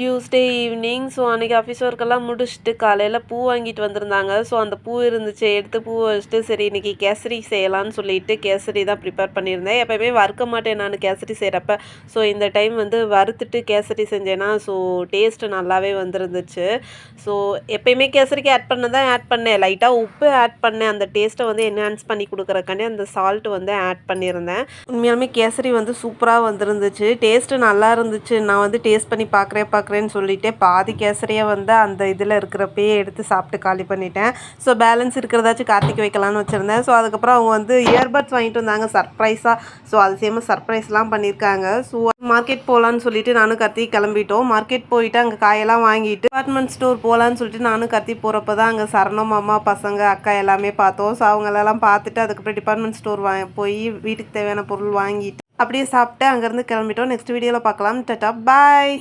Tuesday evening so அன்றைக்கி office ஒர்க்கெல்லாம் முடிச்சுட்டு காலையில் பூ வாங்கிட்டு வந்திருந்தாங்க. ஸோ அந்த பூ இருந்துச்சு. எடுத்து பூ வச்சுட்டு சரி இன்றைக்கி கேசரி செய்யலான்னு சொல்லிட்டு கேசரி தான் ப்ரிப்பேர் பண்ணியிருந்தேன். எப்போயுமே வறுக்க மாட்டேன் நான் கேசரி செய்கிறப்ப ஸோ இந்த டைம் வந்து வறுத்துட்டு கேசரி செஞ்சேன்னா ஸோ டேஸ்ட்டு நல்லாவே வந்துருந்துச்சு. ஸோ எப்பயுமே கேசரிக்கு ஆட் பண்ண தான் ஆட் பண்ணேன். லைட்டாக உப்பு ஆட் பண்ணேன். அந்த டேஸ்ட்டை வந்து என்ஹான்ஸ் பண்ணி கொடுக்குறக்காண்டி அந்த சால்ட் வந்து ஆட் பண்ணியிருந்தேன். உண்மையாலுமே கேசரி வந்து சூப்பராக வந்துருந்துச்சு. டேஸ்ட்டு நல்லா இருந்துச்சு. நான் வந்து டேஸ்ட் பண்ணி பார்க்குறேன் பார்க்குறேன்னு சொல்லிட்டு பாதி கேசரியை வந்து அந்த இதில் இருக்கிறப்பயே எடுத்து சாப்பிட்டு காலி பண்ணிட்டேன். ஸோ பேலன்ஸ் இருக்கிறதாச்சும் கார்த்திக் வைக்கலாம்னு வச்சுருந்தேன். ஸோ அதுக்கப்புறம் அவங்க வந்து இயர்பட்ஸ் வாங்கிட்டு வந்தாங்க சர்ப்ரைஸாக ஸோ அது சேம சர்ப்ரைஸ்லாம் பண்ணியிருக்காங்க. ஸோ மார்க்கெட் போகலான்னு சொல்லிட்டு நானும் கத்தி கிளம்பிட்டோம். மார்க்கெட் போயிட்டு அங்கே காயெல்லாம் வாங்கிட்டு டிபார்ட்மெண்ட் ஸ்டோர் போகலான்னு சொல்லிட்டு நானும் கத்தி போகிறப்ப தான் அங்கே சரணம் அம்மா பசங்க அக்கா எல்லாமே பார்த்தோம். ஸோ அவங்களெல்லாம் பார்த்துட்டு அதுக்கப்புறம் டிபார்ட்மெண்ட் ஸ்டோர் வா போய் வீட்டுக்கு தேவையான பொருள் வாங்கிட்டு அப்படியே சாப்பிட்டு அங்கேருந்து கிளம்பிட்டோம். நெக்ஸ்ட் வீடியோவில் பார்க்கலாம். டட்டா பாய்